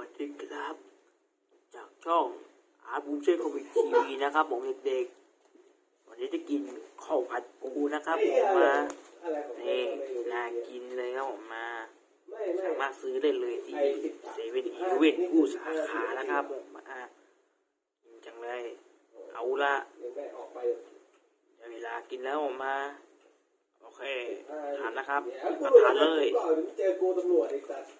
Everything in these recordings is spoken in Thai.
วัสดีครับ จากช่องอาบูเช่คอมมิทีวีนะครับผมเด็กๆ วันนี้จะกินข้าวผัดปูนะครับผมมาอะไรของนี่น่ากินเลยครับผมมาสามารถซื้อได้เลยที่เซเว่นอีเวนกู้สาขานะครับผมมากินจังเลย เอาละยังไม่ออกไปได้เวลากินแล้วผมมาโอเคทานนะครับมาทานเลยเจอกูตำรวจไอ้สัตว์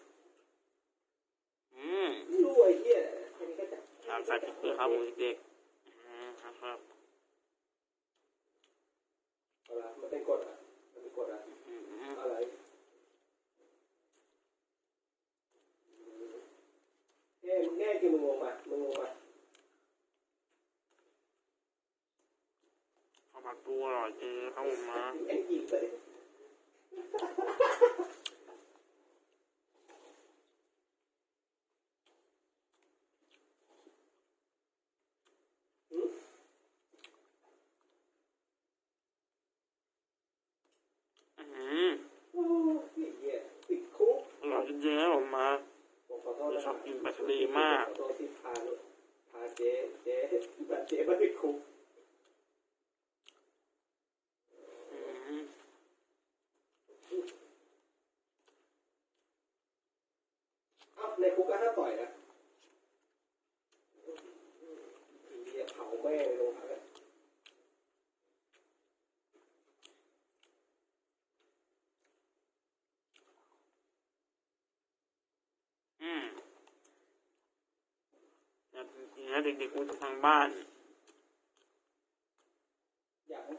อืม ไม่รู้ไอ้เหี้ยแค่นี้ก็จับ ทานใส่พริกด้วยครับผมเด็กๆอืมครับเอาละมันเป็นกฎอะมันเป็นกฎอะอืมอะไรเอ้ยมึงแน่จริงมึงงงมามึงงงมาข้าวผัดปูอร่อยจริงครับผมมา แม่งหยิบเลยหืม อืม โอ้ยไอ้เหี้ยติดคุก อร่อยจริงๆครับผ มาผมขอโทษนะชอบกินปลาทะเลมาก ขอโทษที่พาลูกพาเจ๊เจ๊พาเจ๊มาติดคุก อืม เอ้าในคุกก็ห้ามต่อยนะไอ้เหี้ยเผาแม่งเลยโรงพักอะ อืม อยากจริงๆนะเด็กๆคุณทางบ้านอยากไหม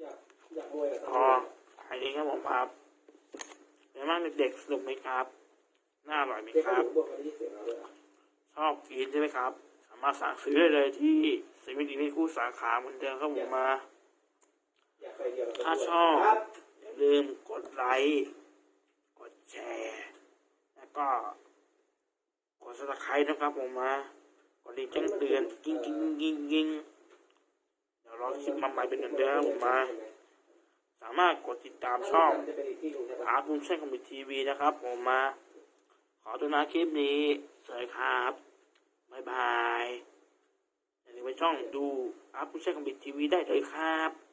อยากอยากมวยกับพอใครดีครับผมครับเป็นบ้างเด็กๆสนุกไหมครับน่าอร่อยไหมเจ๊คก็รับอยู่บนวันนี้เสียงเราเลยอะชอบกินใช่ไหมครับ สามารถสั่งซื้อได้เลยที่เซเว่นอีเวนต์คู่สาขาเหมือนเดิมครับผมมาอยากไปเดียวกับถ้าชอบครับอย่าลืมกดไลค์ กดแชร์ แล้วก็ กดซับสไครต์นะครับผมมากดดิ่งแจ้งเตือนกิ้งกิ้งกิ้งกิ้งเดี๋ยวรอคลิปมาใหม่เป็นเหมือนเดิมผมมา สามารถกดติดตามช่องจะเป็นอีกที่หนึ่งใช่ปะอาร์ตบุญเช่นคอมมิทีวีนะครับ ผมมา ขอตัวนะคลิปนี้สวัสดีครับบ๊ายบายอย่าลืมไปช่องดูอาร์ตบุญเช่นคอมมิทีวีได้เลยครับ